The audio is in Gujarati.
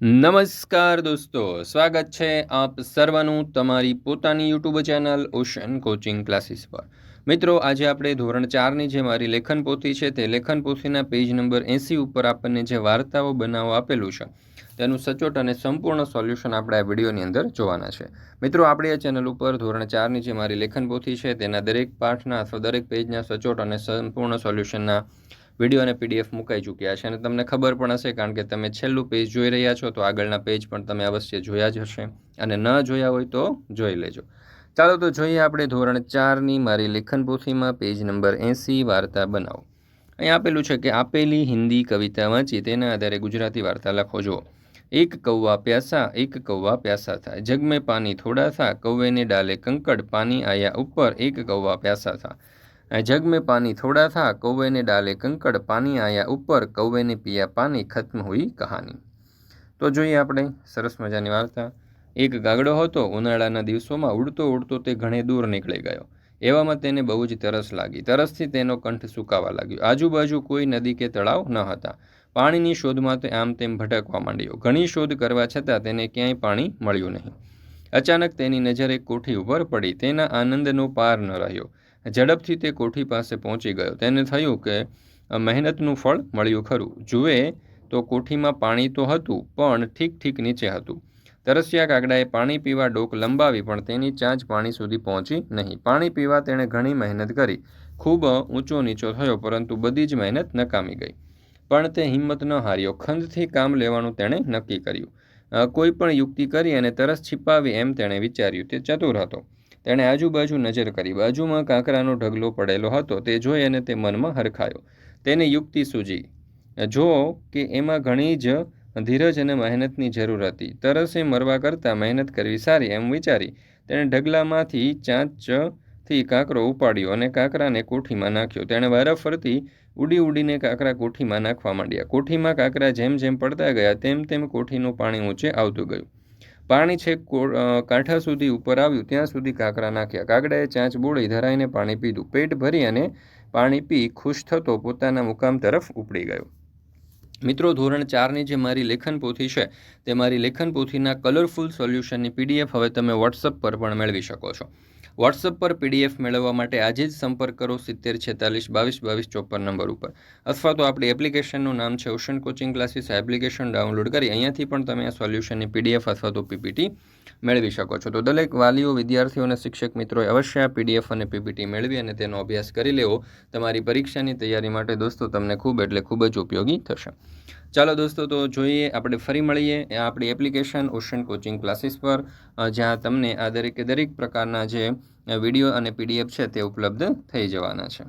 નમસ્કાર દોસ્તો, સ્વાગત છે આપ સર્વનું તમારી પોતાની YouTube channel ocean coaching classes પર. મિત્રો, આજે આપણે ધોરણ ચારની જે મારી લેખન પોથી છે તે લેખન પોથીના પેજ નંબર એંસી ઉપર આપણને જે વાર્તાઓ બનાવો આપેલું છે, તેનું સચોટ અને સંપૂર્ણ સોલ્યુશન આપણે આ વિડીયોની અંદર જોવાના છે. મિત્રો, આપણી આ ચેનલ ઉપર ધોરણ ચારની જે મારી લેખન પોથી છે તેના દરેક પાઠના અથવા દરેક પેજના સચોટ અને સંપૂર્ણ સોલ્યુશનના વીડિયો અને પીડીએફ મુકાઈ ચૂક્યા છે અને તમને ખબર પણ હશે કારણ કે તમે છેલ્લું પેજ જોઈ રહ્યા છો, તો આગળના પેજ પણ તમે અવશ્ય જોયા જ હશે. અને ન જોયા હોય તો જોઈ લેજો. ચાલો તો જોઈએ આપણે ધોરણ ચારની મારી લેખન પોથીમાં પેજ નંબર એંસી, વાર્તા બનાવો. અહીં આપેલું છે કે આપેલી હિન્દી કવિતા વાંચી, તેના આધારે ગુજરાતી વાર્તા લખો જુઓ. એક કૌવા પ્યાસા, એક કૌવા પ્યાસા થા જગ મેં પાણી થોડા થા, કૌવેને ડાલે કંકડ પાણી આયા ઉપર એક કૌવા પ્યાસા થા. જગ में पानी थोड़ा था कौवे ने डाले કંકડ પાણી આયા ઉપર કૌવેને પિયા પાણી ખત્મ હુઈ કહાની તો જોઈએ આપણે સરસ મજાની વાર્તા એક ગાગડો હતો ઉનાળાના દિવસોમાં ઉડતો ઉડતો તે ઘણે દૂર નીકળી ગયો એવામાં તેને બહુ જ તરસ લાગી તરસથી તેનો કંઠ સુકાવા લાગ્યો આજુબાજુ કોઈ નદી કે તળાવ ન હતા પાણીની શોધમાં તે આમ તેમ ભટકવા માંડ્યો ઘણી શોધ કરવા છતાં તેને ક્યાંય પાણી મળ્યું નહીં અચાનક તેની નજર એક કોઠી ઉપર પડી તેના આનંદનો પાર ન રહ્યો ઝડપથી તે કોઠી પાસે પહોંચી ગયો. તેને થયું કે મહેનતનું ફળ મળ્યું ખરું. જુએ, તો કોઠીમાં પાણી તો હતું, પણ ઠીક ઠીક નીચે હતું. તરસ્યા કાગડાએ પાણી પીવા ડોક લંબાવી, પણ તેની ચાંચ પાણી સુધી પહોંચી નહીં. પાણી પીવા તેણે ઘણી મહેનત કરી. ખૂબ ઊંચો નીચો થયો, પરંતુ બધી જ મહેનત નકામી ગઈ. પણ તે હિંમત ન હાર્યો. ખંદથી કામ લેવાનું તેણે નક્કી કર્યું. કોઈ પણ યુક્તિ કરી અને તરસ છિપાવી એમ તેણે વિચાર્યું. તે ચતુર હતો. તેણે આજુબાજુ નજર કરી. બાજુમાં કાંકરાનો ઢગલો પડેલો હતો. તે જોઈ અને તે મનમાં હરખાયો. તેને યુક્તિ સૂજી. જો કે એમાં ઘણી જ ધીરજ અને મહેનતની જરૂર હતી. તરસે મરવા કરતાં મહેનત કરવી સારી એમ વિચારી. તેણે ઢગલામાંથી ચાંચથી કાંકરો ઉપાડ્યો અને કાંકરાને કોઠીમાં નાખ્યો. તેણે વારાફરતી ઉડી ઉડીને કાંકરા કોઠીમાં નાખવા માંડ્યા. કોઠીમાં કાંકરા જેમ જેમ પડતા ગયા, તેમ તેમ કોઠીનું પાણી ઊંચે આવતું ગયું. પાણી છેક કાંઠા સુધી ઉપર આવ્યું, ત્યાં સુધી કાંકરા નાખ્યા. કાગડાએ ચાંચ બોળી ધરાઈને પાણી પીધું. પેટ ભરી અને પાણી પી ખુશ થતો પોતાના મુકામ તરફ ઉપડી ગયો. મિત્રો, ધોરણ ચારની જે મારી લેખન પોથી છે, તે મારી લેખન પોથીના કલરફુલ સોલ્યુશનની પીડીએફ હવે તમે વોટ્સઅપ પર પણ મેળવી શકો છો. વોટ્સઅપ પર પીડીએફ મેળવવા માટે આજે જ સંપર્ક કરો સિત્તેર છેતાલીસ બાવીસ બાવીસ ચોપન નંબર ઉપર. અથવા તો આપણી એપ્લિકેશનનું નામ છે ocean coaching classes application download કરી અહીંયાથી પણ તમે આ સોલ્યુશનની પીડીએફ અથવા તો પીપીટી મેળવી શકો છો. તો દરેક વાલીઓ, વિદ્યાર્થીઓ અને શિક્ષક મિત્રોએ અવશ્ય આ પીડીએફ અને પીપીટી મેળવી અને તેનો અભ્યાસ કરી લેવો. તમારી પરીક્ષાની તૈયારી માટે દોસ્તો, તમને ખૂબ એટલે ખૂબ જ ઉપયોગી થશે. ચાલો દોસ્તો, તો જોઈએ આપણે ફરી મળીએ આપણી એપ્લિકેશન ઓશન કોચિંગ ક્લાસીસ પર જ્યાં તમને આ દરેકે દરેક પ્રકારના જે વીડિયો અને પીડીએફ છે તે ઉપલબ્ધ થઈ જવાના છે.